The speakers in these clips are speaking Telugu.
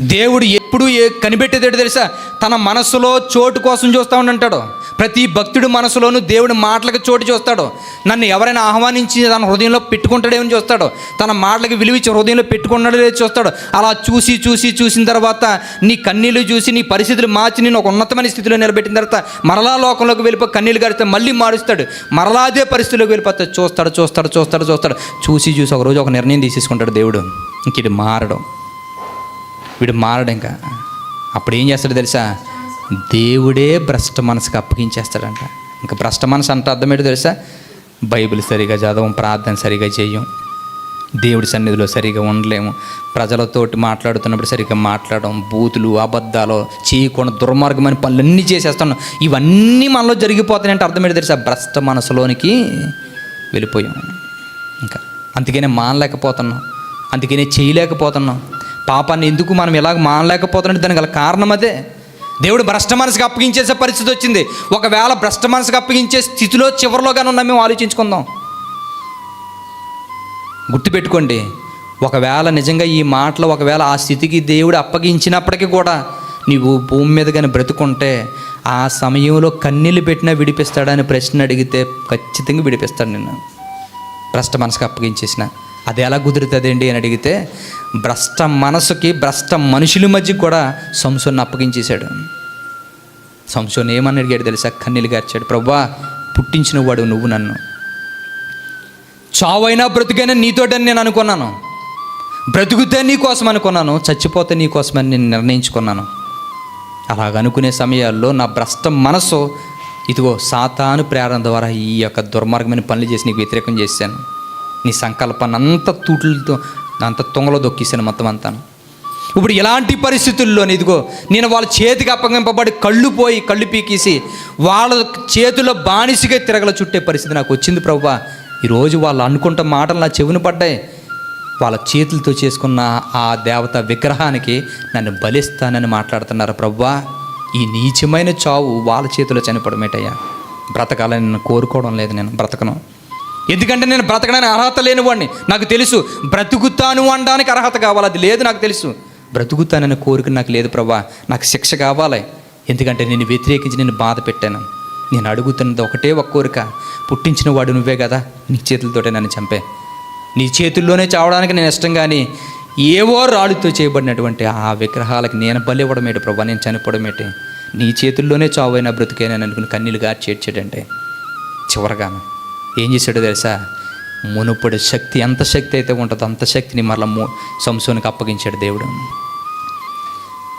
దేవుడు ఎప్పుడు ఏ కనిపెట్టేదేడు తెలుసా? తన మనసులో చోటు కోసం చూస్తూ ఉండంటాడు. ప్రతి భక్తుడు మనసులోనూ దేవుడి మాటలకు చోటు చూస్తాడు. నన్ను ఎవరైనా ఆహ్వానించి తన హృదయంలో పెట్టుకుంటాడేమని చూస్తాడు. తన మాటలకు విలువించి హృదయంలో పెట్టుకున్నాడో లేదో చూస్తాడు. అలా చూసి చూసి చూసిన తర్వాత నీ కన్నీళ్ళు చూసి నీ పరిస్థితులు మార్చి నేను ఒక ఉన్నతమైన స్థితిలో నిలబెట్టిన తర్వాత మరలా లోకంలోకి వెళ్ళిపో కన్నీళ్ళు గడిస్తే మళ్ళీ మారుస్తాడు. మరలా అదే పరిస్థితిలోకి వెళ్ళిపోతే చూస్తాడు చూస్తాడు చూస్తాడు చూస్తాడు. చూసి చూసి ఒకరోజు ఒక నిర్ణయం తీసేసుకుంటాడు దేవుడు. ఇంక ఇది మారడం. వీడు మారడు ఇంకా. అప్పుడు ఏం చేస్తాడు తెలుసా? దేవుడే భ్రష్ట మనసుకు అప్పగించేస్తాడంట. ఇంకా భ్రష్ట మనసు అంటే అర్థమేటో తెలుసా? బైబిల్ సరిగా చదవం ప్రార్థన సరిగా చేయం. దేవుడి సన్నిధిలో సరిగా ఉండలేము. ప్రజలతోటి మాట్లాడుతున్నప్పుడు సరిగ్గా మాట్లాడడం బూతులు అబద్ధాలు చేయకుండా దుర్మార్గమైన పనులన్నీ చేసేస్తున్నాం ఇవన్నీ మనలో జరిగిపోతాయంటే అర్థం తెలుసా? భ్రష్ట మనసులోనికి వెళ్ళిపోయాం. ఇంకా అందుకనే మానలేకపోతున్నాం. అందుకనే చేయలేకపోతున్నాం. పాపాన్ని ఎందుకు మనం ఎలాగ మానలేకపోతున్నట్టు దానికి గల కారణం అదే. దేవుడు భ్రష్ట మనసుకు అప్పగించేసే పరిస్థితి వచ్చింది. ఒకవేళ భ్రష్ట మనసుకు అప్పగించే స్థితిలో చివరిలోగానే ఉన్నా మేము ఆలోచించుకుందాం. గుర్తుపెట్టుకోండి ఒకవేళ నిజంగా ఈ మాటలు ఒకవేళ ఆ స్థితికి దేవుడు అప్పగించినప్పటికీ కూడా నీవు భూమి మీద కానీ బ్రతుకుంటే ఆ సమయంలో కన్నీళ్ళు పెట్టినా విడిపిస్తాడని ప్రశ్న అడిగితే ఖచ్చితంగా విడిపిస్తాడు నిన్ను. భ్రష్ట మనసుకు అప్పగించేసిన అది ఎలా కుదురుతుందండి అని అడిగితే భ్రష్ట మనసుకి భ్రష్ట మనుషుల మధ్య కూడా సంసోన్ని అప్పగించేశాడు. సంసోన్ ఏమని అడిగాడు తెలుసా? కన్నీళ్ళు గార్చాడు. ప్రవ్వా పుట్టించిన వాడు నువ్వు నన్ను. చావైనా బ్రతుకైనా నీతోటని నేను అనుకున్నాను. బ్రతుకుతే నీ కోసం అనుకున్నాను. చచ్చిపోతే నీ కోసమని నేను నిర్ణయించుకున్నాను. అలాగ అనుకునే సమయాల్లో నా భ్రష్ట మనసు ఇదిగో సాతాను ప్రేరణ ద్వారా ఈ యొక్క దుర్మార్గమైన పనులు చేసి నీకు వ్యతిరేకం చేశాను. నీ సంకల్పాన్ని అంత తూట్లతో అంత తుంగలో దొక్కేసాను మొత్తం అంతాను ఇప్పుడు ఎలాంటి పరిస్థితుల్లో ఇదిగో నేను వాళ్ళ చేతికి అప్పగింపబడి కళ్ళు పోయి కళ్ళు పీకేసి వాళ్ళ చేతిలో బానిసగా తిరగల చుట్టే పరిస్థితి నాకు వచ్చింది ప్రవ్వా ఈరోజు వాళ్ళు అనుకుంట మాటలు నా చెవిన పడ్డాయి. వాళ్ళ చేతులతో చేసుకున్న ఆ దేవత విగ్రహానికి నన్ను బలిస్తానని మాట్లాడుతున్నారు ప్రవ్వా ఈ నీచమైన చావు వాళ్ళ చేతిలో చనిపోవడమేటయ్యా బ్రతకాలని నేను కోరుకోవడం లేదు నేను బ్రతకను. ఎందుకంటే నేను బ్రతకడానికి అర్హత లేనివాడిని. నాకు తెలుసు బ్రతుకుతాను అనడానికి అర్హత కావాలి. అది లేదు నాకు తెలుసు. బ్రతుకుతానని కోరిక నాకు లేదు ప్రభా. నాకు శిక్ష కావాలి. ఎందుకంటే నేను వ్యతిరేకించి నేను బాధ పెట్టాను. నేను అడుగుతున్నది ఒకటే ఒక కోరిక. పుట్టించిన వాడు నువ్వే కదా. నీ చేతులతోటే నన్ను చంపే. నీ చేతుల్లోనే చావడానికి నేను ఇష్టం కానీ ఏవో రాళ్ళుతో చేయబడినటువంటి ఆ విగ్రహాలకు నేను బలి ఇవ్వడమేటి ప్రభా? నేను చనిపోవడమేటి నీ చేతుల్లోనే చావైనా బ్రతికేనని అనుకుని కన్నీలు గార్చి ఏడ్చాడంటే చివరగాను. ఏం చేశాడో తెలుసా? మునుపడి శక్తి ఎంత శక్తి అయితే ఉంటుందో అంత శక్తిని మరలా మూ సంసోనికి అప్పగించాడు దేవుడు.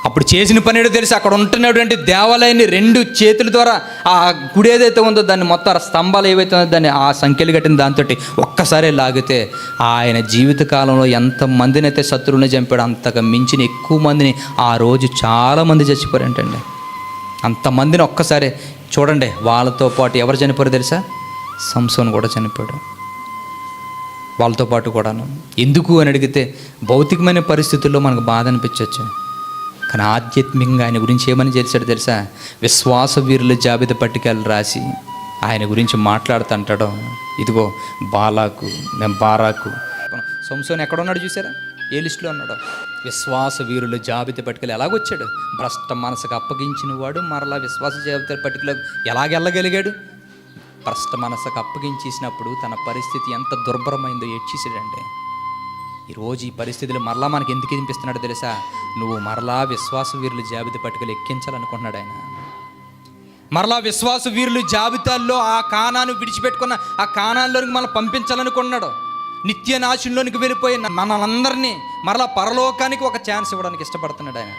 అప్పుడు చేసిన పని ఏదో తెలిసి? అక్కడ ఉంటున్నటువంటి దేవాలయాన్ని రెండు చేతుల ద్వారా ఆ గుడి ఏదైతే ఉందో దాన్ని మొత్తం ఆ స్తంభాలు ఏవైతే ఉందో దాన్ని ఆ సంఖ్యలు కట్టిన దాంతో ఒక్కసారి లాగితే ఆయన జీవిత కాలంలో ఎంత మందినైతే శత్రువుని చంపాడు అంతగా మించిన ఎక్కువ మందిని ఆ రోజు చాలామంది చచ్చిపోయారంటండి. అంతమందిని ఒక్కసారి చూడండి వాళ్ళతో పాటు ఎవరు చనిపోయారు తెలుసా? సంసోన్ కూడా చనిపోయాడు. వాళ్ళతో పాటు కూడాను. ఎందుకు అని అడిగితే భౌతికమైన పరిస్థితుల్లో మనకు బాధ అనిపించవచ్చు కానీ ఆధ్యాత్మికంగా ఆయన గురించి ఏమని చేశాడు తెలుసా? విశ్వాస వీరుల జాబితా పట్టికలు రాసి ఆయన గురించి మాట్లాడుతుంటాడు ఇదిగో బాలాకు మేము బారాకు. సంసోన్ ఎక్కడ ఉన్నాడు చూసారా? ఏ లిస్టులో ఉన్నాడు? విశ్వాస వీరుల జాబితా పట్టికలు ఎలాగొచ్చాడు? భ్రష్ట మనసుకు అప్పగించిన వాడు మరలా విశ్వాస జాబితా పట్టికలో ఎలాగెళ్ళగలిగాడు? భ్రష్ట మనసుకు అప్పగించేసినప్పుడు తన పరిస్థితి ఎంత దుర్భరమైందో ఏడ్చేసాడండి ఈరోజు ఈ పరిస్థితులు మరలా మనకి ఎందుకు వినిపిస్తున్నాడో తెలుసా? నువ్వు మరలా విశ్వాస వీరుల జాబితా పట్టుకలు ఎక్కించాలనుకుంటున్నాడు ఆయన. మరలా విశ్వాస వీరులు జాబితాల్లో ఆ కానాను విడిచిపెట్టుకున్న ఆ కానాల్లోనికి మనం పంపించాలనుకున్నాడు నిత్య నాశంలోనికి వెళ్ళిపోయి మనలందరినీ మరలా పరలోకానికి ఒక ఛాన్స్ ఇవ్వడానికి ఇష్టపడుతున్నాడు ఆయన.